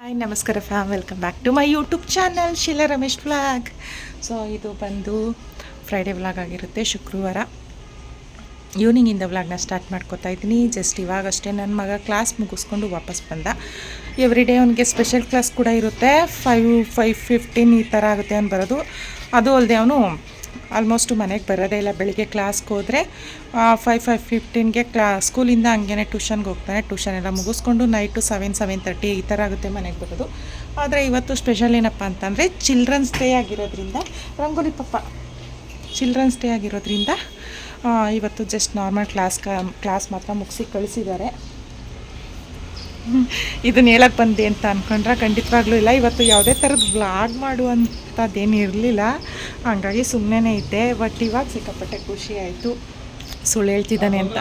Hi ನಮಸ್ಕಾರ fam welcome back to my YouTube channel Shila Ramesh vlog so ಇದು ಬಂದು Friday vlog ಆಗಿರುತ್ತೆ, ಶುಕ್ರವಾರ. ಈವ್ನಿಂಗಿಂದ ವ್ಲಾಗ್ನ ಸ್ಟಾರ್ಟ್ ಮಾಡ್ಕೋತಾ ಇದ್ದೀನಿ. ಜಸ್ಟ್ ಇವಾಗಷ್ಟೇ ನನ್ನ ಮಗ ಕ್ಲಾಸ್ ಮುಗಿಸ್ಕೊಂಡು ವಾಪಸ್ ಬಂದ. ಎವ್ರಿ ಡೇ ಅವನಿಗೆ ಸ್ಪೆಷಲ್ ಕ್ಲಾಸ್ ಕೂಡ ಇರುತ್ತೆ. ಫೈವ್ ಫೈವ್ ಫಿಫ್ಟೀನ್ ಈ ಥರ ಆಗುತ್ತೆ ಅಂತ ಬರೋದು. ಅದು ಅಲ್ಲದೆ ಅವನು ಆಲ್ಮೋಸ್ಟು ಮನೆಗೆ ಬರೋದೇ ಇಲ್ಲ. ಬೆಳಿಗ್ಗೆ ಕ್ಲಾಸ್ಗೆ ಹೋದರೆ ಫೈವ್ ಫೈವ್ ಫಿಫ್ಟೀನ್ಗೆ ಕ್ಲಾ ಸ್ಕೂಲಿಂದ ಹಂಗೆ ಟ್ಯೂಷನ್ಗೆ ಹೋಗ್ತಾನೆ. ಟ್ಯೂಷನ್ ಎಲ್ಲ ಮುಗಿಸ್ಕೊಂಡು ನೈಟು ಸೆವೆನ್ ಸೆವೆನ್ ತರ್ಟಿ ಈ ಥರ ಆಗುತ್ತೆ ಮನೆಗೆ ಬರೋದು. ಆದರೆ ಇವತ್ತು ಸ್ಪೆಷಲ್ ಏನಪ್ಪ ಅಂತಂದರೆ ಚಿಲ್ಡ್ರನ್ಸ್ ಡೇ ಆಗಿರೋದ್ರಿಂದ, ರಂಗೋಲಿ ಪಪ್ಪ. ಚಿಲ್ಡ್ರನ್ಸ್ ಡೇ ಆಗಿರೋದ್ರಿಂದ ಇವತ್ತು ಜಸ್ಟ್ ನಾರ್ಮಲ್ ಕ್ಲಾಸ್ ಕ್ಲಾಸ್ ಮಾತ್ರ ಮುಗಿಸಿ ಕಳಿಸಿದ್ದಾರೆ. ಇದನ್ನ ಹೇಳಕ್ಕೆ ಬಂದೆ ಅಂತ ಅಂದ್ಕೊಂಡ್ರೆ ಖಂಡಿತವಾಗ್ಲೂ ಇಲ್ಲ. ಇವತ್ತು ಯಾವುದೇ ಥರದ ವ್ಲಾಗ್ ಮಾಡುವಂಥದ್ದೇನು ಇರಲಿಲ್ಲ. ಹಂಗಾಗಿ ಸುಮ್ಮನೆ ಇದ್ದೆ. ಬಟ್ ಇವಾಗ ಸಿಕ್ಕಾಪಟ್ಟೆ ಖುಷಿ ಆಯಿತು. ಸುಳ್ಳು ಹೇಳ್ತಿದ್ದಾನೆ ಅಂತ.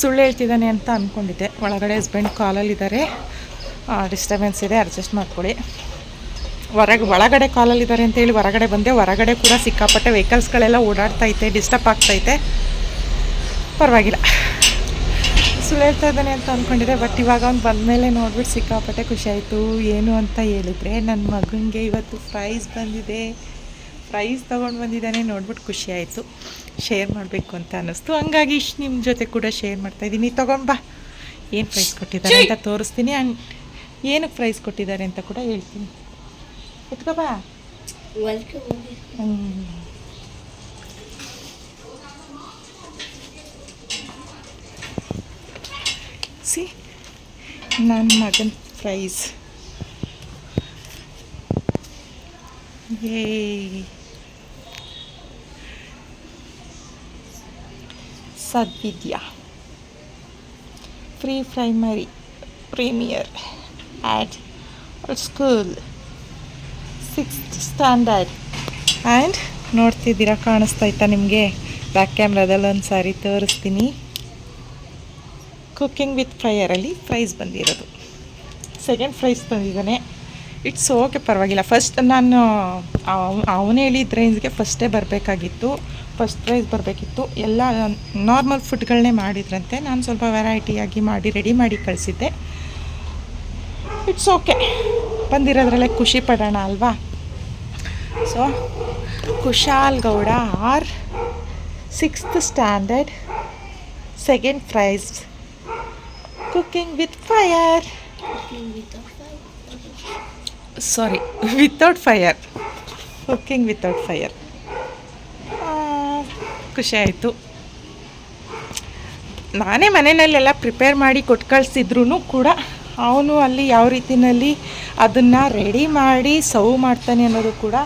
ಸುಳ್ಳು ಹೇಳ್ತಿದ್ದಾನೆ ಅಂತ ಅಂದ್ಕೊಂಡಿದ್ದೆ ಒಳಗಡೆ ಹಸ್ಬೆಂಡ್ ಕಾಲಲ್ಲಿದ್ದಾರೆ ಡಿಸ್ಟರ್ಬೆನ್ಸ್ ಇದೆ. ಅಡ್ಜಸ್ಟ್ ಮಾಡ್ಕೊಳ್ಳಿ. ಹೊರಗೆ ಒಳಗಡೆ ಕಾಲಲ್ಲಿದ್ದಾರೆ ಅಂತೇಳಿ ಹೊರಗಡೆ ಬಂದೆ. ಹೊರಗಡೆ ಕೂಡ ಸಿಕ್ಕಾಪಟ್ಟೆ ವೆಹಿಕಲ್ಸ್ಗಳೆಲ್ಲ ಓಡಾಡ್ತೈತೆ ಡಿಸ್ಟರ್ಬ್ ಆಗ್ತೈತೆ. ಪರವಾಗಿಲ್ಲ. ಸುಳ್ಳು ಹೇಳ್ತಾ ಇದ್ದಾನೆ ಅಂತ ಅಂದ್ಕೊಂಡಿದ್ದೆ ಬಟ್ ಇವಾಗ ಅವ್ನು ಬಂದಮೇಲೆ ನೋಡ್ಬಿಟ್ಟು ಸಿಕ್ಕಾಪಟ್ಟೆ ಖುಷಿ ಆಯಿತು. ಏನು ಅಂತ ಹೇಳಿದ್ರೆ ನನ್ನ ಮಗನಿಗೆ ಇವತ್ತು ಪ್ರೈಸ್ ಬಂದಿದೆ. ಪ್ರೈಸ್ ತೊಗೊಂಡು ಬಂದಿದ್ದಾನೆ ನೋಡ್ಬಿಟ್ಟು ಖುಷಿ ಆಯಿತು. ಶೇರ್ ಮಾಡಬೇಕು ಅಂತ ಅನ್ನಿಸ್ತು. ಹಂಗಾಗಿ ನಿಮ್ಮ ಜೊತೆ ಕೂಡ ಶೇರ್ ಮಾಡ್ತಾಯಿದ್ದೀನಿ ಇದ್ದೀನಿ. ಬಾ. ಏನು ಪ್ರೈಸ್ ಕೊಟ್ಟಿದ್ದಾರೆ ಅಂತ ತೋರಿಸ್ತೀನಿ. ಆ್ಯಂಡ್ ಏನಕ್ಕೆ ಪ್ರೈಸ್ ಕೊಟ್ಟಿದ್ದಾರೆ ಅಂತ ಕೂಡ ಹೇಳ್ತೀನಿ. Itu apa? Welcome. Hmm. Si. Nan makan fries. Yay. Sadvidya. Free primary premier at school. Sixth standard and ನೋಡ್ತಿದ್ದೀರಾ ಕಾಣಿಸ್ತೈತಾ ನಿಮಗೆ? ಬ್ಯಾಕ್ ಕ್ಯಾಮ್ರಾದಲ್ಲಿ ಒಂದು ಸಾರಿ ತೋರಿಸ್ತೀನಿ. ಕುಕ್ಕಿಂಗ್ ವಿತ್ ಫ್ರೈಯರಲ್ಲಿ ಫ್ರೈಸ್ ಬಂದಿರೋದು. ಸೆಕೆಂಡ್ ಪ್ರೈಸ್ ಬಂದಿದ್ದಾನೆ ಇಟ್ಸ್ ಓಕೆ ಪರವಾಗಿಲ್ಲ. ಫಸ್ಟ್ ನಾನು ಅವನೇ ಹೇಳಿದ ರೇಂಜ್ಗೆ ಫಸ್ಟೇ ಬರಬೇಕಾಗಿತ್ತು. ಫಸ್ಟ್ ಪ್ರೈಸ್ ಬರಬೇಕಿತ್ತು. ಎಲ್ಲ ನಾರ್ಮಲ್ ಫುಡ್ಗಳನ್ನೇ ಮಾಡಿದ್ರಂತೆ. ನಾನು ಸ್ವಲ್ಪ ವೆರೈಟಿಯಾಗಿ ಮಾಡಿ ರೆಡಿ ಮಾಡಿ ಕಳಿಸಿದ್ದೆ. ಇಟ್ಸ್ ಓಕೆ ಬಂದಿರೋದ್ರಲ್ಲೇ ಖುಷಿ ಪಡೋಣ ಅಲ್ವಾ? So Kushal Gowda R sixth standard second prize cooking with fire sorry without fire cooking without fire ಖುಷಿ ಆಯಿತು. ನಾನೇ ಮನೆಯಲ್ಲೆಲ್ಲ ಪ್ರಿಪೇರ್ ಮಾಡಿ ಕೊಟ್ಟು ಕಳಿಸಿದ್ರು ಕೂಡ ಅವನು ಅಲ್ಲಿ ಯಾವ ರೀತಿಯಲ್ಲಿ ಅದನ್ನು ರೆಡಿ ಮಾಡಿ ಸರ್ವ್ ಮಾಡ್ತಾನೆ ಅನ್ನೋದು ಕೂಡ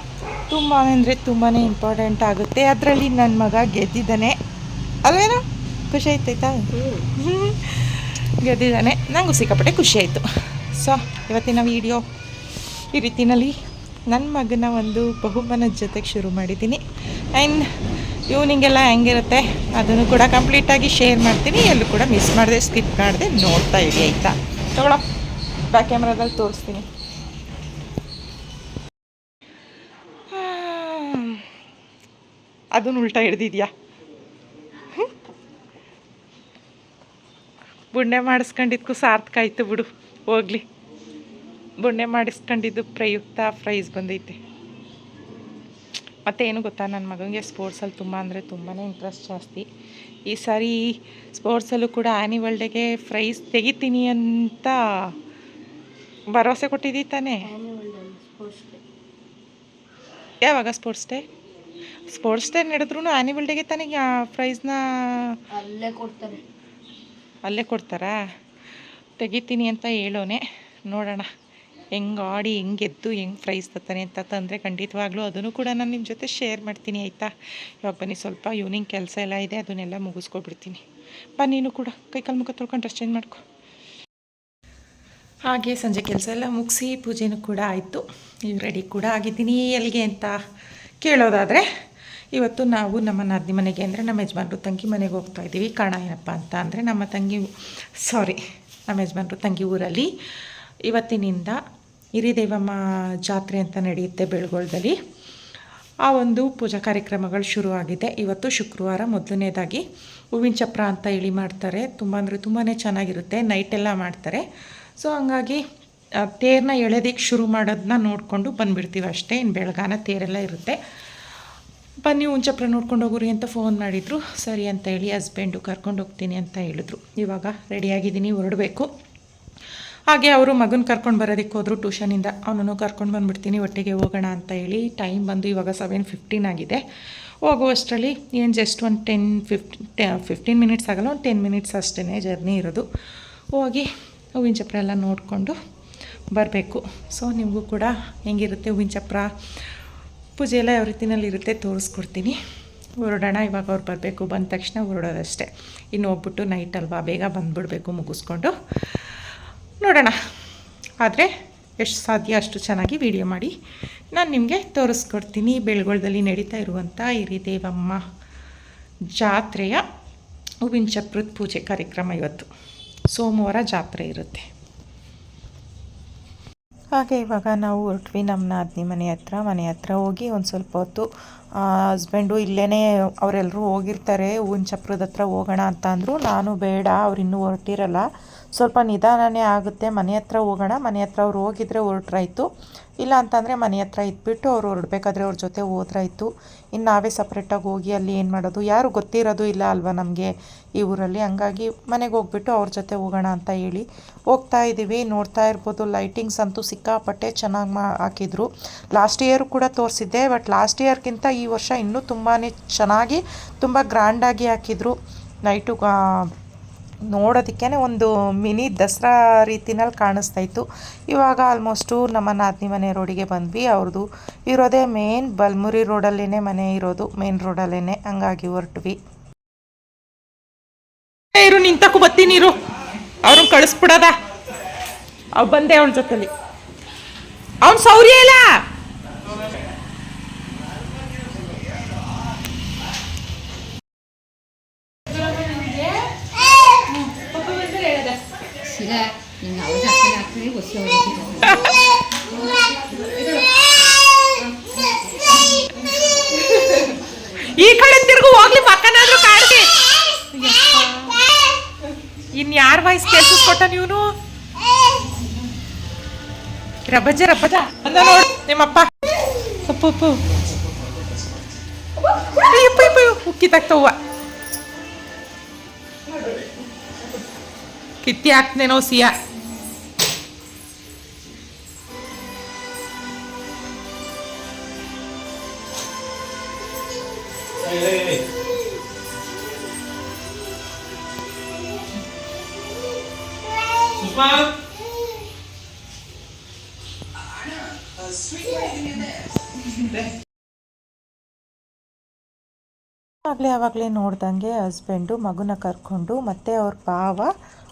ತುಂಬ ಅಂದರೆ ತುಂಬಾ ಇಂಪಾರ್ಟೆಂಟ್ ಆಗುತ್ತೆ. ಅದರಲ್ಲಿ ನನ್ನ ಮಗ ಗೆದ್ದಿದ್ದಾನೆ. ಅಲ್ವೇನೋ? ಖುಷಿ ಆಯ್ತಾಯ್ತಾ. ಗೆದ್ದಿದ್ದಾನೆ. ನನಗೂ ಸಿಕ್ಕಾಪಟ್ಟೆ ಖುಷಿ ಆಯಿತು. ಸೊ ಇವತ್ತಿನ ವಿಡಿಯೋ ಈ ರೀತಿಯಲ್ಲಿ ನನ್ನ ಮಗನ ಒಂದು ಬಹುಮಾನದ ಜೊತೆಗೆ ಶುರು ಮಾಡಿದ್ದೀನಿ. ಆ್ಯಂಡ್ ಇವನಿಗೆಲ್ಲ ಹೆಂಗಿರುತ್ತೆ ಅದನ್ನು ಕೂಡ ಕಂಪ್ಲೀಟಾಗಿ ಶೇರ್ ಮಾಡ್ತೀನಿ. ಎಲ್ಲೂ ಕೂಡ ಮಿಸ್ ಮಾಡಿದೆ ಸ್ಕಿಪ್ ಮಾಡಿದೆ ನೋಡ್ತಾ ಇರಿ ಆಯಿತಾ? ತಗೊಳ್ಳೋ ಬ್ಯಾಕ್ ಕ್ಯಾಮ್ರಾದಲ್ಲಿ ತೋರಿಸ್ತೀನಿ. ಅದನ್ನು ಉಲ್ಟಾ ಹಿಡ್ದಿದ್ಯಾ? ಬುಣ್ಣೆ ಮಾಡಿಸ್ಕೊಂಡಿದ್ಕು ಸಾರ್ಥಕ ಆಯ್ತು ಬಿಡು, ಹೋಗ್ಲಿ. ಬುಣ್ಣೆ ಮಾಡಿಸ್ಕೊಂಡಿದ್ದು ಪ್ರಯುಕ್ತ ಪ್ರೈಸ್ ಬಂದೈತೆ. ಮತ್ತು ಏನು ಗೊತ್ತಾ ನನ್ನ ಮಗನಿಗೆ ಸ್ಪೋರ್ಟ್ಸಲ್ಲಿ ತುಂಬ ಅಂದರೆ ತುಂಬಾ ಇಂಟ್ರೆಸ್ಟ್ ಜಾಸ್ತಿ. ಈ ಸಾರಿ ಸ್ಪೋರ್ಟ್ಸಲ್ಲೂ ಕೂಡ ಆ್ಯನಿವಲ್ ಡೇಗೆ ಪ್ರೈಸ್ ತೆಗಿತೀನಿ ಅಂತ ಭರವಸೆ ಕೊಟ್ಟಿದ್ದೀ ತಾನೇ? ಯಾವಾಗ ಸ್ಪೋರ್ಟ್ಸ್ ಡೇ? ಸ್ಪೋರ್ಟ್ಸ್ ಡೇ ನಡೆದ್ರೂ ಆ್ಯನಿವಲ್ ಡೇಗೆ ತಾನೇ ಪ್ರೈಸ್ನ? ಅಲ್ಲೇ ಕೊಡ್ತಾರೆ. ಅಲ್ಲೇ ಕೊಡ್ತಾರಾ? ತೆಗಿತೀನಿ ಅಂತ ಹೇಳೋನೆ. ನೋಡೋಣ. ಹೆಂಗೆ ಆಡಿ, ಹೆಂಗೆ ಗೆದ್ದು, ಹೆಂಗೆ ಪ್ರೈಸ್ ತತ್ತಾನೆ ಅಂತ ತಂದರೆ ಖಂಡಿತವಾಗ್ಲೂ ಅದನ್ನು ಕೂಡ ನಾನು ನಿಮ್ಮ ಜೊತೆ ಶೇರ್ ಮಾಡ್ತೀನಿ ಆಯಿತಾ? ಇವಾಗ ಬನ್ನಿ ಸ್ವಲ್ಪ ಇವ್ನಿಂಗ್ ಕೆಲಸ ಎಲ್ಲ ಇದೆ, ಅದನ್ನೆಲ್ಲ ಮುಗಿಸ್ಕೊಬಿಡ್ತೀನಿ. ಬನ್ನಿನೂ ಕೂಡ ಕೈಕಾಲು ಮುಖ ತೊಳ್ಕೊಂಡು ಡ್ರೆಸ್ ಚೇಂಜ್ ಮಾಡ್ಕೊ. ಹಾಗೆ ಸಂಜೆ ಕೆಲಸ ಎಲ್ಲ ಮುಗಿಸಿ ಪೂಜೆನೂ ಕೂಡ ಆಯಿತು. ಈಗ ರೆಡಿ ಕೂಡ ಆಗಿದ್ದೀನಿ ಎಲ್ಲಿಗೆ ಅಂತ ಕೇಳೋದಾದರೆ, ಇವತ್ತು ನಾವು ನಮ್ಮ ನಾದಿನಿ ಮನೆಗೆ ಅಂದರೆ ನಮ್ಮ ಯಜಮಾನ್ರು ತಂಗಿ ಮನೆಗೆ ಹೋಗ್ತಾ ಇದ್ದೀವಿ. ಕಾರಣ ಏನಪ್ಪ ಅಂತ ಅಂದರೆ ನಮ್ಮ ತಂಗಿ ಸಾರಿ ನಮ್ಮ ಯಜಮಾನ್ರು ತಂಗಿ ಊರಲ್ಲಿ ಇವತ್ತಿನಿಂದ ಹಿರಿದೇವಮ್ಮ ಜಾತ್ರೆ ಅಂತ ನಡೆಯುತ್ತೆ ಬೆಳಗೊಳದಲ್ಲಿ. ಆ ಒಂದು ಪೂಜಾ ಕಾರ್ಯಕ್ರಮಗಳು ಶುರುವಾಗಿದೆ. ಇವತ್ತು ಶುಕ್ರವಾರ ಮೊದಲನೇದಾಗಿ ಹೂವಿನ ಚಪ್ರ ಅಂತ ಹೇಳಿ ಮಾಡ್ತಾರೆ. ತುಂಬ ಅಂದರೆ ತುಂಬಾ ಚೆನ್ನಾಗಿರುತ್ತೆ. ನೈಟೆಲ್ಲ ಮಾಡ್ತಾರೆ. ಸೊ ಹಂಗಾಗಿ ತೇರನ್ನ ಎಳೆದಿಕ್ಕೆ ಶುರು ಮಾಡೋದನ್ನ ನೋಡಿಕೊಂಡು ಬಂದುಬಿಡ್ತೀವಿ ಅಷ್ಟೇ. ಇನ್ನು ಬೆಳಗಾನ ತೇರೆಲ್ಲ ಇರುತ್ತೆ. ಬನ್ನಿ, ಹೂವಿನ ಚಪ್ರ ನೋಡ್ಕೊಂಡು ಹೋಗ್ರಿ ಅಂತ ಫೋನ್ ಮಾಡಿದರು. ಸರಿ ಅಂತ ಹೇಳಿ ಹಸ್ಬೆಂಡು ಕರ್ಕೊಂಡು ಹೋಗ್ತೀನಿ ಅಂತ ಹೇಳಿದ್ರು. ಇವಾಗ ರೆಡಿಯಾಗಿದ್ದೀನಿ ಹೊರಡಬೇಕು. ಹಾಗೆ ಅವರು ಮಗನ ಕರ್ಕೊಂಡು ಬರೋದಕ್ಕೆ ಹೋದರು ಟ್ಯೂಷನಿಂದ ಅವನನ್ನು ಕರ್ಕೊಂಡು ಬಂದುಬಿಡ್ತೀನಿ, ಒಟ್ಟಿಗೆ ಹೋಗೋಣ ಅಂತ ಹೇಳಿ ಟೈಮ್ ಬಂದು ಇವಾಗ ಸೆವೆನ್ ಫಿಫ್ಟೀನ್ ಆಗಿದೆ. ಹೋಗುವಷ್ಟರಲ್ಲಿ ಏನು ಜಸ್ಟ್ ಒಂದು ಟೆನ್ ಫಿಫ್ಟಿ ಫಿಫ್ಟೀನ್ ಮಿನಿಟ್ಸ್ ಆಗಲ್ಲ, ಒಂದು ಟೆನ್ ಮಿನಿಟ್ಸ್ ಅಷ್ಟೇ ಜರ್ನಿ ಇರೋದು. ಹೋಗಿ ಹೂವಿನ ಚಪ್ರ ಎಲ್ಲ ನೋಡಿಕೊಂಡು ಬರಬೇಕು. ಸೊ ನಿಮಗೂ ಕೂಡ ಹೆಂಗಿರುತ್ತೆ ಹೂವಿನ ಚಪ್ರ? ಪೂಜೆ ಎಲ್ಲ ಯಾವ ರೀತಿನಲ್ಲಿ ಇರುತ್ತೆ ತೋರಿಸ್ಕೊಡ್ತೀನಿ. ಹೊರಡೋಣ, ಇವಾಗ ಅವ್ರು ಬರಬೇಕು. ಬಂದ ತಕ್ಷಣ ಹೊರಡೋದಷ್ಟೇ. ಇನ್ನು ಹೋಗ್ಬಿಟ್ಟು ನೈಟ್ ಅಲ್ವಾ, ಬೇಗ ಬಂದುಬಿಡ್ಬೇಕು ಮುಗಿಸ್ಕೊಂಡು. ನೋಡೋಣ. ಆದರೆ ಎಷ್ಟು ಸಾಧ್ಯ ಅಷ್ಟು ಚೆನ್ನಾಗಿ ವಿಡಿಯೋ ಮಾಡಿ. ನಾನು ನಿಮಗೆ ತೋರಿಸ್ಕೊಡ್ತೀನಿ ಬೆಳಗೊಳದಲ್ಲಿ ನಡೀತಾ ಇರುವಂಥ ಹಿರಿದೇವಮ್ಮ ಜಾತ್ರೆಯ ಹೂವಿನ ಚಪ್ರದ ಪೂಜೆ ಕಾರ್ಯಕ್ರಮ ಇವತ್ತು. ಸೋಮವಾರ ಜಾತ್ರೆ ಇರುತ್ತೆ. ಹಾಗೆ ಇವಾಗ ನಾವು ಹೊರಟ್ವಿ ನಮ್ಮ ನಾದಿನಿ ಮನೆ ಹತ್ರ. ಮನೆ ಹತ್ರ ಹೋಗಿ ಒಂದು ಸ್ವಲ್ಪ ಹೊತ್ತು ಹಸ್ಬೆಂಡು ಇಲ್ಲೇ ಅವರೆಲ್ಲರೂ ಹೋಗಿರ್ತಾರೆ, ಹೂವಿನ ಚಪ್ರದ ಹತ್ರ ಹೋಗೋಣ ಅಂತ ಅಂದರು. ನಾನು ಬೇಡ, ಅವ್ರು ಇನ್ನೂ ಹೊರಟಿರಲ್ಲ. ಸ್ವಲ್ಪ ನಿಧಾನನೇ ಆಗುತ್ತೆ. ಮನೆ ಹತ್ರ ಹೋಗೋಣ. ಮನೆ ಹತ್ರ ಅವ್ರು ಹೋಗಿದ್ರೆ ಹೊರಟ್ರಾಯ್ತು. ಇಲ್ಲ ಅಂತಂದರೆ ಮನೆ ಹತ್ರ ಇದ್ಬಿಟ್ಟು ಅವ್ರು ಹೊರಡ್ಬೇಕಾದ್ರೆ ಅವ್ರ ಜೊತೆ ಹೋದ್ರಾಯ್ತು. ಇನ್ನು ನಾವೇ ಸಪ್ರೇಟಾಗಿ ಹೋಗಿ ಅಲ್ಲಿ ಏನು ಮಾಡೋದು? ಯಾರು ಗೊತ್ತಿರೋದು ಇಲ್ಲ ಅಲ್ವಾ ನಮಗೆ ಈ ಊರಲ್ಲಿ? ಹಂಗಾಗಿ ಮನೆಗೆ ಹೋಗ್ಬಿಟ್ಟು ಅವ್ರ ಜೊತೆ ಹೋಗೋಣ ಅಂತ ಹೇಳಿ ಹೋಗ್ತಾ ಇದ್ದೀವಿ. ನೋಡ್ತಾ ಇರ್ಬೋದು. ಲೈಟಿಂಗ್ಸ್ ಅಂತೂ ಸಿಕ್ಕಾಪಟ್ಟೆ ಚೆನ್ನಾಗಿ ಮಾ ಹಾಕಿದ್ರು. ಲಾಸ್ಟ್ ಇಯರ್ ಕೂಡ ತೋರಿಸಿದ್ದೆ. ಬಟ್ ಲಾಸ್ಟ್ ಇಯರ್ಗಿಂತ ಈ ವರ್ಷ ಇನ್ನೂ ತುಂಬಾ ಚೆನ್ನಾಗಿ, ತುಂಬ ಗ್ರ್ಯಾಂಡಾಗಿ ಹಾಕಿದ್ರು. ನೈಟು ನೋಡೋದಕ್ಕೇ ಒಂದು ಮಿನಿ ದಸರಾ ರೀತಿನಲ್ಲಿ ಕಾಣಿಸ್ತಾ ಇತ್ತು ಇವಾಗ ಆಲ್ಮೋಸ್ಟು ನಮ್ಮ ನಾದಿನಿ ಮನೆ ರೋಡಿಗೆ ಬಂದ್ವಿ. ಅವ್ರದ್ದು ಇರೋದೇ ಮೇನ್ ಬಲ್ಮುರಿ ರೋಡಲ್ಲೇ ಮನೆ ಇರೋದು ಮೇನ್ ರೋಡಲ್ಲೇ ಹಂಗಾಗಿ ಹೊರಟ್ವಿ. ಇರು ನಿಂತಕ್ಕೂ ಬತ್ತೀನಿ ಇರು. ಅವ್ರನ್ನ ಕಳಿಸ್ಬಿಡದ. ಅವ್ ಬಂದೆ ಅವ್ನ ಜೊತೆಲಿ. ಅವ್ನು ಸೌರ್ಯ ಇಲ್ಲ ಸಿಗ ನಿನ್ನ ಅವ್ರ ಜಾಸ್ತಿ ಆಗ್ತದೆ ಹೊಸ ಈ ಕಡೆ ತಿರುಗು ಹೋಗ್ಲಿ ಪಕ್ಕನಾದ್ರೂ ಕಾಡ್ಗೆ ಇನ್ ಯಾರ ವಾಯ್ಸ್ ಕೇಳಿಸ್ಕೊಟ್ಟ ನೀವನು ರಬ್ಬಜ್ಜ ರಬ್ಬಜ್ಜ ಅಂದ ನೋಡ್, ನಿಮ್ಮಪ್ಪ. ಅಪ್ಪು ಅಪ್ಪು. ಅಯ್ಯಪ್ಪ ಅಯ್ಯಪ್ಪ ಉಕ್ಕಿ ತಗ್ತವ್ವ ಕಿತ್ತಿ ಹಾಕ್ತೇನೋ ಸಿಯಾ. ಆಗಲೇ ಆವಾಗಲೇ ನೋಡ್ದಂಗೆ ಹಸ್ಬೆಂಡು ಮಗುನ ಕರ್ಕೊಂಡು ಮತ್ತೆ ಅವ್ರ ಭಾವ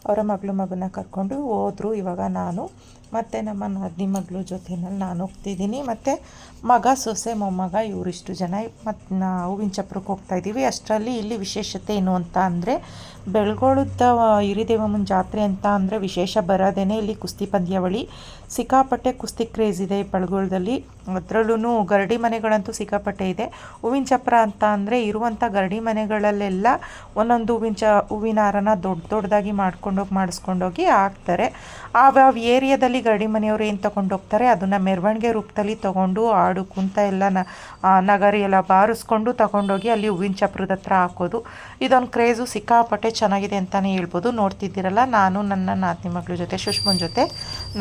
ಅವರ ಮಗಳು ಮಗನ ಕರ್ಕೊಂಡು ಹೋದರು ಇವಾಗ ನಾನು. ಮತ್ತು ನಮ್ಮ ನಾದಿನಿ ಮಗಳು ಜೊತೆನಲ್ಲಿ ನಾನು ಹೋಗ್ತಿದ್ದೀನಿ. ಮತ್ತು ಮಗ ಸೊಸೆ ಮೊಮ್ಮಗ ಇವರಿಷ್ಟು ಜನ. ಮತ್ತು ನಾ ಹೂವಿನ ಚಪ್ರಕ್ಕೆ ಹೋಗ್ತಾ ಇದ್ದೀವಿ. ಅಷ್ಟರಲ್ಲಿ ಇಲ್ಲಿ ವಿಶೇಷತೆ ಏನು ಅಂತ ಅಂದರೆ ಬೆಳಗೊಳದ ಹಿರಿದೇವಮ್ಮನ ಜಾತ್ರೆ ಅಂತ ಅಂದರೆ ವಿಶೇಷ ಬರೋದೇನೆ ಇಲ್ಲಿ ಕುಸ್ತಿ ಪಂದ್ಯಾವಳಿ. ಸಿಕ್ಕಾಪಟ್ಟೆ ಕುಸ್ತಿ ಕ್ರೇಜ್ ಇದೆ ಬೆಳಗೊಳದಲ್ಲಿ. ಅದರಲ್ಲೂ ಗರಡಿ ಮನೆಗಳಂತೂ ಸಿಕ್ಕಾಪಟ್ಟೆ ಇದೆ. ಹೂವಿನ ಚಪ್ರ ಅಂತ ಅಂದರೆ ಇರುವಂಥ ಗರಡಿ ಮನೆಗಳಲ್ಲೆಲ್ಲ ಒಂದೊಂದು ಹೂವಿನ ಚ, ಹೂವಿನ ಹಾರನ ದೊಡ್ಡ ದೊಡ್ಡದಾಗಿ ಮಾಡ್ಕೊಂಡೋಗಿ ಮಾಡಿಸ್ಕೊಂಡೋಗಿ ಹಾಕ್ತಾರೆ. ಆವ್ಯಾವ ಏರಿಯಾದಲ್ಲಿ ಗರಡಿ ಮನೆಯವರು ಏನು ತೊಗೊಂಡು ಹೋಗ್ತಾರೆ? ಅದನ್ನು ಮೆರವಣಿಗೆ ರೂಪದಲ್ಲಿ ತೊಗೊಂಡು ಹಾಡು, ಕುಂತ ಎಲ್ಲ ನಗಾರಿ ಎಲ್ಲ ಬಾರಿಸ್ಕೊಂಡು ತೊಗೊಂಡೋಗಿ ಅಲ್ಲಿ ಹೂವಿನ ಚಪ್ರದ ಹತ್ರ ಹಾಕೋದು. ಇದೊಂದು ಕ್ರೇಜು. ಸಿಕ್ಕಾಪಟ್ಟೆ ಚೆನ್ನಾಗಿದೆ ಅಂತಲೇ ಹೇಳ್ಬೋದು. ನೋಡ್ತಿದ್ದೀರಲ್ಲ, ನಾನು ನನ್ನ ನಾತಿ ಮಗಳ ಜೊತೆ ಸುಷ್ಮನ್ ಜೊತೆ.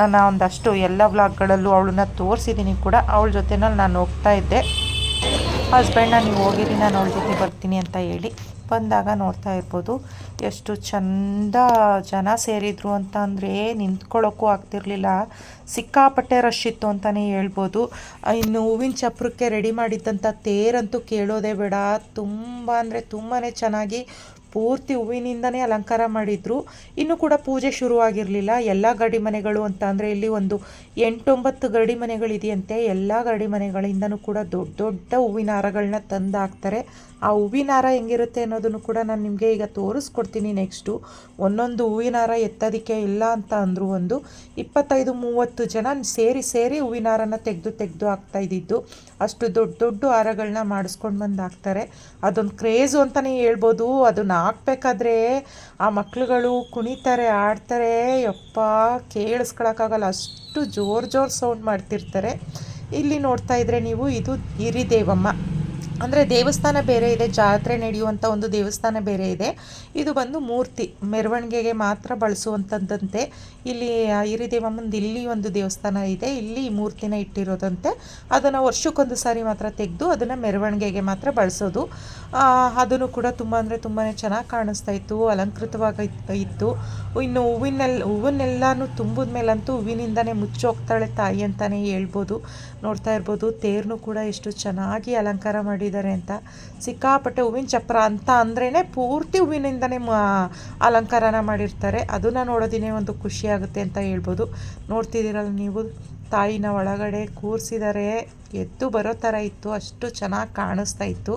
ನನ್ನ ಒಂದಷ್ಟು ಎಲ್ಲ ವ್ಲಾಗ್ಗಳಲ್ಲೂ ಅವಳನ್ನ ತೋರಿಸಿದ್ದೀನಿ ಕೂಡ. ಅವಳ ಜೊತೆನಲ್ಲಿ ನಾನು ಹೋಗ್ತಾ ಇದ್ದೆ. ಹಸ್ಬೆಂಡ್ನ ನೀವು ಹೋಗಿರಿ, ನಾನು ಅವಳ ಜೊತೆ ಬರ್ತೀನಿ ಅಂತ ಹೇಳಿ ಬಂದಾಗ ನೋಡ್ತಾ ಇರ್ಬೋದು. ಎಷ್ಟು ಚಂದ ಜನ ಸೇರಿದ್ರು ಅಂತ ಅಂದರೆ ನಿಂತ್ಕೊಳ್ಳೋಕ್ಕೂ ಆಗ್ತಿರ್ಲಿಲ್ಲ. ಸಿಕ್ಕಾಪಟ್ಟೆ ರಶ್ ಇತ್ತು ಅಂತಲೇ ಹೇಳ್ಬೋದು. ಇನ್ನು ಹೂವಿನ ಚಪ್ರಕ್ಕೆ ರೆಡಿ ಮಾಡಿದ್ದಂಥ ತೇರಂತೂ ಕೇಳೋದೇ ಬೇಡ. ತುಂಬ ಅಂದರೆ ತುಂಬಾ ಚೆನ್ನಾಗಿ ಪೂರ್ತಿ ಹೂವಿನಿಂದನೇ ಅಲಂಕಾರ ಮಾಡಿದ್ರು. ಇನ್ನು ಕೂಡ ಪೂಜೆ ಶುರುವಾಗಿರಲಿಲ್ಲ. ಎಲ್ಲ ಗಡಿ ಮನೆಗಳು ಅಂತ ಅಂದರೆ ಇಲ್ಲಿ ಒಂದು ಎಂಟೊಂಬತ್ತು ಗಡಿ ಮನೆಗಳಿದೆಯಂತೆ. ಎಲ್ಲ ಗಡಿ ಮನೆಗಳಿಂದನೂ ಕೂಡ ದೊಡ್ಡ ದೊಡ್ಡ ಹೂವಿನ ಹಾರಗಳನ್ನ ತಂದು ಹಾಕ್ತಾರೆ. ಆ ಹೂವಿನ ಹಾರ ಹೆಂಗಿರುತ್ತೆ ಅನ್ನೋದನ್ನು ಕೂಡ ನಾನು ನಿಮಗೆ ಈಗ ತೋರಿಸ್ಕೊಡ್ತೀನಿ ನೆಕ್ಸ್ಟು ಒಂದೊಂದು ಹೂವಿನ ಹಾರ ಎತ್ತೋದಕ್ಕೆ ಇಲ್ಲ ಅಂತ ಅಂದರು ಒಂದು ಇಪ್ಪತ್ತೈದು, ಮೂವತ್ತು ಜನ ಸೇರಿ ಸೇರಿ ಹೂವಿನ ಹಾರನ ತೆಗೆದು ತೆಗೆದು ಹಾಕ್ತಾ ಇದ್ದಿದ್ದು. ಅಷ್ಟು ದೊಡ್ಡ ದೊಡ್ಡ ಹಾರಗಳನ್ನ ಮಾಡಿಸ್ಕೊಂಡು ಬಂದು ಹಾಕ್ತಾರೆ. ಅದೊಂದು ಕ್ರೇಜು ಅಂತಲೇ ಹೇಳ್ಬೋದು. ಅದನ್ನು ಹಾಕ್ಬೇಕಾದ್ರೆ ಆ ಮಕ್ಳುಗಳು ಕುಣಿತಾರೆ, ಆಡ್ತಾರೆ, ಯಪ್ಪ, ಕೇಳಿಸ್ಕೊಳಕ್ಕಾಗಲ್ಲ. ಅಷ್ಟು ಜೋರು ಜೋರು ಸೌಂಡ್ ಮಾಡ್ತಿರ್ತಾರೆ. ಇಲ್ಲಿ ನೋಡ್ತಾ ಇದ್ರೆ ನೀವು ಇದು ಹಿರಿದೇವಮ್ಮ. ಅಂದರೆ ದೇವಸ್ಥಾನ ಬೇರೆ ಇದೆ, ಜಾತ್ರೆ ನಡೆಯುವಂಥ ಒಂದು ದೇವಸ್ಥಾನ ಬೇರೆ ಇದೆ. ಇದು ಬಂದು ಮೂರ್ತಿ, ಮೆರವಣಿಗೆಗೆ ಮಾತ್ರ ಬಳಸುವಂಥದ್ದಂತೆ ಇಲ್ಲಿ ಹಿರಿ ದೇವಮ್ಮಂದು ಇಲ್ಲಿ ಒಂದು ದೇವಸ್ಥಾನ ಇದೆ, ಇಲ್ಲಿ ಮೂರ್ತಿನ ಇಟ್ಟಿರೋದಂತೆ. ಅದನ್ನು ವರ್ಷಕ್ಕೊಂದು ಸಾರಿ ಮಾತ್ರ ತೆಗೆದು ಅದನ್ನು ಮೆರವಣಿಗೆಗೆ ಮಾತ್ರ ಬಳಸೋದು. ಅದನ್ನು ಕೂಡ ತುಂಬ ಅಂದರೆ ತುಂಬಾ ಚೆನ್ನಾಗಿ ಕಾಣಿಸ್ತಾ ಇತ್ತು, ಅಲಂಕೃತವಾಗಿ ಇತ್ತು. ಇನ್ನು ಹೂವಿನಲ್ಲಿ ಹೂವನ್ನೆಲ್ಲನೂ ತುಂಬಿದ ಮೇಲಂತೂ ಹೂವಿನಿಂದನೇ ಮುಚ್ಚೋಗ್ತಾಳೆ ತಾಯಿ ಅಂತಲೇ ಹೇಳ್ಬೋದು. ನೋಡ್ತಾ ಇರ್ಬೋದು. ತೇರ್ನು ಕೂಡ ಎಷ್ಟು ಚೆನ್ನಾಗಿ ಅಲಂಕಾರ ಮಾಡಿದ್ದಾರೆ ಅಂತ. ಸಿಕ್ಕಾಪಟ್ಟೆ ಹೂವಿನ ಚಪ್ರ ಅಂತ ಅಂದ್ರೇ ಪೂರ್ತಿ ಹೂವಿನಿಂದನೇ ಅಲಂಕಾರನ ಮಾಡಿರ್ತಾರೆ. ಅದನ್ನು ನೋಡೋದಿನೇ ಒಂದು ಖುಷಿ ಆಗುತ್ತೆ ಅಂತ ಹೇಳ್ಬೋದು. ನೋಡ್ತಿದ್ದೀರಲ್ಲ ನೀವು, ತಾಯಿನ ಒಳಗಡೆ ಕೂರಿಸಿದರೆ ಎದ್ದು ಬರೋ ಥರ ಇತ್ತು. ಅಷ್ಟು ಚೆನ್ನಾಗಿ ಕಾಣಿಸ್ತಾ ಇತ್ತು.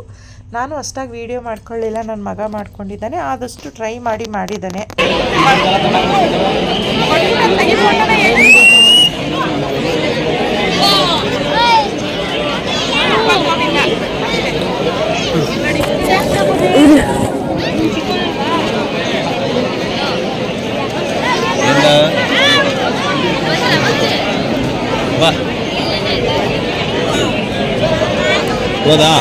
ನಾನು ಅಷ್ಟಾಗಿ ವೀಡಿಯೋ ಮಾಡ್ಕೊಳ್ಳಿಲ್ಲ. ನನ್ನ ಮಗ ಮಾಡ್ಕೊಂಡಿದ್ದಾನೆ. ಆದಷ್ಟು ಟ್ರೈ ಮಾಡಿ ಮಾಡಿದ್ದಾನೆ ಎಂದ ಬಾ ಹೋದಾ?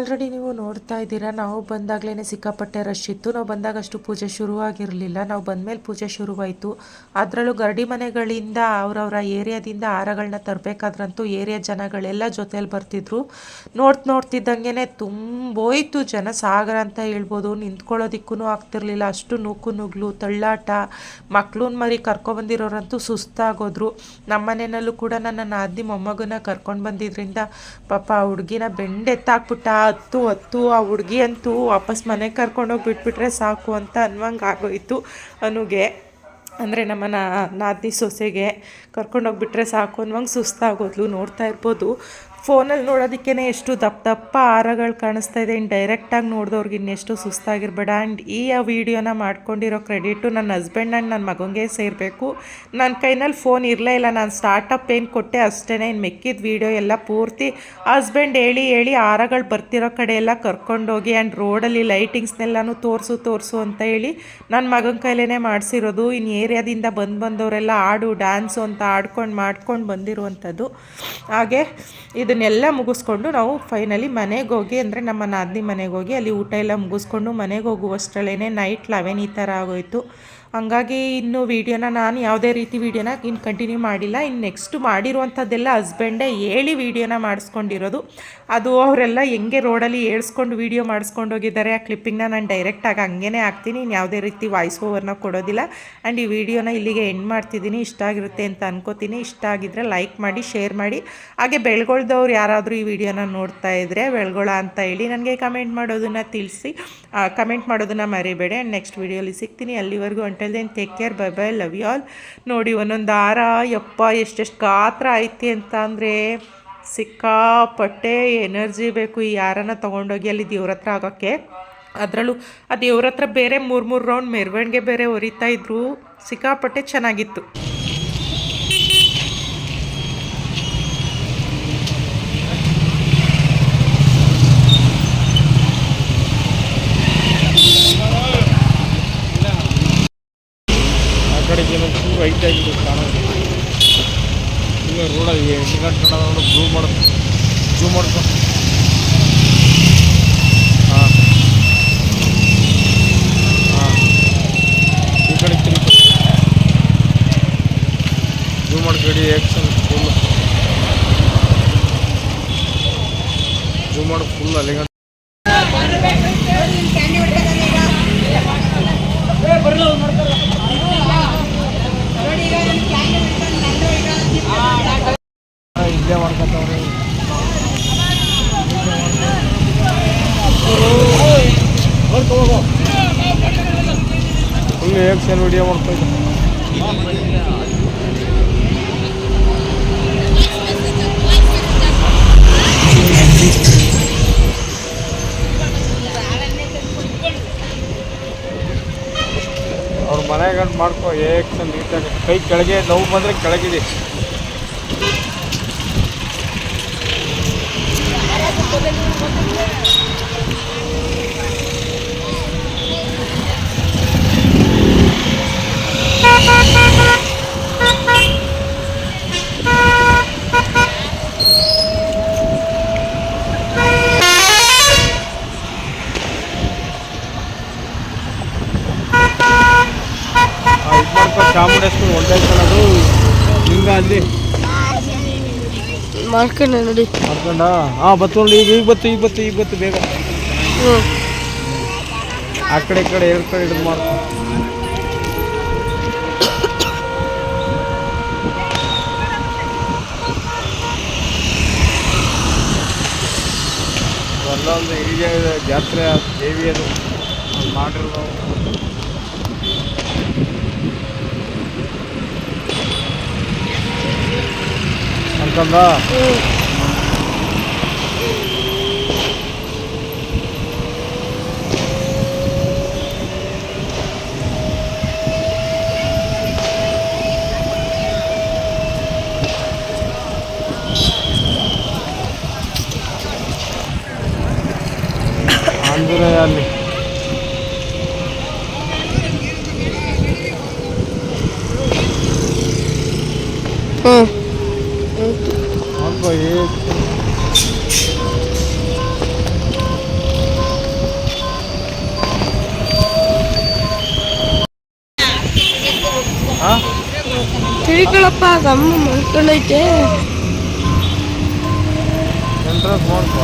ಆಲ್ರೆಡಿ ನೀವು ನೋಡ್ತಾ ಇದ್ದೀರಾ, ನಾವು ಬಂದಾಗಲೇ ಸಿಕ್ಕಾಪಟ್ಟೆ ರಶ್ ಇತ್ತು. ನಾವು ಬಂದಾಗ ಅಷ್ಟು ಪೂಜೆ ಶುರುವಾಗಿರಲಿಲ್ಲ. ನಾವು ಬಂದಮೇಲೆ ಪೂಜೆ ಶುರುವಾಯಿತು. ಅದರಲ್ಲೂ ಗರಡಿ ಮನೆಗಳಿಂದ ಅವರವರ ಏರಿಯಾದಿಂದ ಹಾರಗಳನ್ನ ತರಬೇಕಾದ್ರಂತೂ ಏರಿಯಾ ಜನಗಳೆಲ್ಲ ಜೊತೆಯಲ್ಲಿ ಬರ್ತಿದ್ರು. ನೋಡ್ತಾ ನೋಡ್ತಿದ್ದಂಗೆ ತುಂಬೋಯ್ತು ಜನ. ಸಾಗರ ಅಂತ ಹೇಳ್ಬೋದು ನಿಂತ್ಕೊಳ್ಳೋದಿಕ್ಕೂ ಆಗ್ತಿರ್ಲಿಲ್ಲ. ಅಷ್ಟು ನೂಕು ನುಗ್ಲು, ತಳ್ಳಾಟ. ಮಕ್ಳನ್ನ ಮರಿ ಕರ್ಕೊಬಂದಿರೋರಂತೂ ಸುಸ್ತಾಗೋದ್ರು. ನಮ್ಮ ಮನೆಯಲ್ಲೂ ಕೂಡ ನನ್ನ ನಾದಿನಿ ಮೊಮ್ಮಗನ ಕರ್ಕೊಂಡು ಬಂದಿದ್ರಿಂದ ಪಾಪ ಹುಡುಗಿನ ಬೆಂಡೆತ್ತಾಕ್ಬಿಟ್ಟ ಹತ್ತು ಹತ್ತು, ಆ ಹುಡುಗಿ ಅಂತೂ ವಾಪಸ್ ಮನೆಗೆ ಕರ್ಕೊಂಡೋಗಿ ಬಿಟ್ಬಿಟ್ರೆ ಸಾಕು ಅಂತ ಅನ್ವಂಗೆ ಆಗೋಯಿತು ಅನುಗೆ. ಅಂದರೆ ನಮ್ಮ ನಾದಿನಿ ಸೊಸೆಗೆ ಕರ್ಕೊಂಡೋಗ್ಬಿಟ್ರೆ ಸಾಕು ಅನ್ನುವಂಗೆ ಸುಸ್ತಾಗೋದ್ಲು ನೋಡ್ತಾ ಇರ್ಬೋದು. ಫೋನಲ್ಲಿ ನೋಡೋದಕ್ಕೇ ಎಷ್ಟು ದಪ್ಪ ದಪ್ಪ ಹಾರಗಳು ಕಾಣಿಸ್ತಾ ಇದೆ. ಇನ್ನು ಡೈರೆಕ್ಟಾಗಿ ನೋಡಿದವ್ರಿಗೆ ಇನ್ನೆಷ್ಟು ಸುಸ್ತಾಗಿರ್ಬೇಡ. ಆ್ಯಂಡ್ ಈ ಆ ವಿಡಿಯೋನ ಮಾಡ್ಕೊಂಡಿರೋ ಕ್ರೆಡಿಟು ನನ್ನ ಹಸ್ಬೆಂಡ್ ಆ್ಯಂಡ್ ನನ್ನ ಮಗನಿಗೆ ಸೇರಬೇಕು. ನನ್ನ ಕೈನಲ್ಲಿ ಫೋನ್ ಇರಲೇ ಇಲ್ಲ. ನಾನು ಸ್ಟಾರ್ಟಪ್ ಏನು ಕೊಟ್ಟೆ ಅಷ್ಟೇ ಇನ್ನು ಮೆಕ್ಕಿದ ವೀಡಿಯೋ ಎಲ್ಲ ಪೂರ್ತಿ ಹಸ್ಬೆಂಡ್ ಹೇಳಿ ಹೇಳಿ ಹಾರಗಳು ಬರ್ತಿರೋ ಕಡೆ ಎಲ್ಲ ಕರ್ಕೊಂಡೋಗಿ ಆ್ಯಂಡ್ ರೋಡಲ್ಲಿ ಲೈಟಿಂಗ್ಸ್ನೆಲ್ಲನೂ ತೋರಿಸು ತೋರಿಸು ಅಂತ ಹೇಳಿ ನನ್ನ ಮಗನ ಕೈಲೇ ಮಾಡಿಸಿರೋದು. ಇನ್ನು ಏರಿಯಾದಿಂದ ಬಂದು ಬಂದವರೆಲ್ಲ ಆಡು ಡ್ಯಾನ್ಸು ಅಂತ ಆಡ್ಕೊಂಡು ಮಾಡ್ಕೊಂಡು ಬಂದಿರುವಂಥದ್ದು. ಹಾಗೆ ಇದನ್ನೆಲ್ಲ ಮುಗಿಸ್ಕೊಂಡು ನಾವು ಫೈನಲಿ ಮನೆಗೆ ಹೋಗಿ, ಅಂದರೆ ನಮ್ಮ ನಾದಿನಿ ಮನೆಗೆ ಹೋಗಿ, ಅಲ್ಲಿ ಊಟ ಎಲ್ಲ ಮುಗಿಸ್ಕೊಂಡು ಮನೆಗೆ ಹೋಗುವಷ್ಟರಲ್ಲೇ ನೈಟ್ ಲೆವೆನ್ ಈ ಥರ ಆಗೋಯ್ತು. ಹಂಗಾಗಿ ಇನ್ನು ವೀಡಿಯೋನ ನಾನು ಯಾವುದೇ ರೀತಿ ವೀಡಿಯೋನ ಇನ್ನು ಕಂಟಿನ್ಯೂ ಮಾಡಿಲ್ಲ. ಇನ್ನು ನೆಕ್ಸ್ಟ್ ಮಾಡಿರುವಂಥದ್ದೆಲ್ಲ ಹಸ್ಬೆಂಡೇ ಹೇಳಿ ವೀಡಿಯೋನ ಮಾಡಿಸ್ಕೊಂಡಿರೋದು. ಅದು ಅವರೆಲ್ಲ ಹೆಂಗೆ ರೋಡಲ್ಲಿ ಏಳ್ಸ್ಕೊಂಡು ವೀಡಿಯೋ ಮಾಡಿಸ್ಕೊಂಡು ಹೋಗಿದ್ದಾರೆ, ಆ ಕ್ಲಿಪ್ಪಿಂಗ್ನ ನಾನು ಡೈರೆಕ್ಟಾಗಿ ಹಂಗೇ ಹಾಕ್ತೀನಿ, ಇನ್ನು ಯಾವುದೇ ರೀತಿ ವಾಯ್ಸ್ ಓವರ್ನ ಕೊಡೋದಿಲ್ಲ. ಆ್ಯಂಡ್ ಈ ವಿಡಿಯೋನ ಇಲ್ಲಿಗೆ ಎಂಡ್ ಮಾಡ್ತಿದ್ದೀನಿ. ಇಷ್ಟ ಆಗಿರುತ್ತೆ ಅಂತ ಅನ್ಕೋತೀನಿ. ಇಷ್ಟ ಆಗಿದ್ರೆ ಲೈಕ್ ಮಾಡಿ ಶೇರ್ ಮಾಡಿ. ಹಾಗೆ ಬೆಳ್ಗೊಳ್ದವ್ರು ಯಾರಾದರೂ ಈ ವಿಡಿಯೋನ ನೋಡ್ತಾ ಇದ್ದರೆ ಬೆಳಗೊಳ ಅಂತ ಹೇಳಿ ನನಗೆ ಕಮೆಂಟ್ ಮಾಡೋದನ್ನು ತಿಳಿಸಿ. ಕಮೆಂಟ್ ಮಾಡೋದನ್ನು ಮರಿಬೇಡಿ. ಆ್ಯಂಡ್ ನೆಕ್ಸ್ಟ್ ವೀಡಿಯೋಲಿ ಸಿಗ್ತೀನಿ. ಅಲ್ಲಿವರೆಗೂ until then take care bye bye love you all ನೋಡಿ ಒಂದೊಂದು ಹಾರ ಯಪ್ಪ, ಎಷ್ಟೆಷ್ಟು ಗಾತ್ರ ಐತಿ ಅಂತ ಅಂದರೆ ಸಿಕ್ಕಾಪಟ್ಟೆ ಎನರ್ಜಿ ಬೇಕು ಈ ಯಾರನ್ನ ತೊಗೊಂಡೋಗಿ ಅಲ್ಲಿ ದೇವ್ರ ಹತ್ರ ಆಗೋಕ್ಕೆ. ಅದರಲ್ಲೂ ಆ ದೇವ್ರ ಹತ್ರ ಬೇರೆ ಮೂರು ಮೂರು ರೌಂಡ್ ಮೆರವಣಿಗೆ ಬೇರೆ ಹೊರಿತಾ ಇದ್ರು ಸಿಕ್ಕಾಪಟ್ಟೆ ಚೆನ್ನಾಗಿತ್ತು. ವೈಟ್ ಆಗಿದೆ ಕಾಣೋದು ಇಲ್ಲ ರೋಡಲ್ಲಿ ಗಂಟೆ ನೋಡು ಬ್ಲೂ ಮಾಡೋದು ಜೂಮ್ ಮಾಡ್ಕೊ ಹಾಂ. ಹಾಂ. ಜೂಮ್ ಮಾಡ್ಕೊಡಿ ಆ್ಯಕ್ಷನ್ ಫುಲ್ ಜೂಮ್ ಮಾಡಿ ಫುಲ್ ಅಲ್ಲಿಗಂಟ ಇಲ್ಲೇ ಮಾಡ್ಕೊತಾವ್ರೆ ಫುಲ್ ಆ್ಯಕ್ಷನ್ ವಿಡಿಯೋ ಮಾಡ್ತಾ ಇದ್ದೆ ಅವ್ರ ಮನೆಗೆ ಮಾಡ್ಕೊ ಏಕ್ಷನ್ ನೀಟಾಗಿ. ಕೈ ಕೆಳಗೆ, ನೋವು ಬಂದರೆ ಕೆಳಗಿದೆ ಇದು ಒಂದೇ ಚಾಮುಂಡೇಶ್ವರಿ ಹೊಂಟಾಯ್ತಲ್ಲ ಹಿಂಗ ಅಲ್ಲಿ ಮಾಡ್ಕೊಂಡೆ ನೋಡಿ. ಮಾಡ್ಕೊಂಡ? ಹಾಂ ಬತ್ತು ನೋಡಿ ಈಗ ಈಗ ಬತ್ತು ಈಗ ಬತ್ತು ಈಗ ಬತ್ತು ಬೇಗ. ಹ್ಞೂ ಆ ಕಡೆ ಈ ಕಡೆ ಎರಡು ಕಡೆ ಹಿಡಿದು ಮಾಡ್ಕೊ ಅಲ್ಲೊಂದು ಹಿರಿಯ ಜಾತ್ರೆ ದೇವಿ ಅದು ಅಲ್ಲಿ అవుతుందా ಮಾಡ್ಕೊಂಡೈತೆ ಎಂಟ್ರೆನ್ಸ್ ಮಾಡ್ಕೊ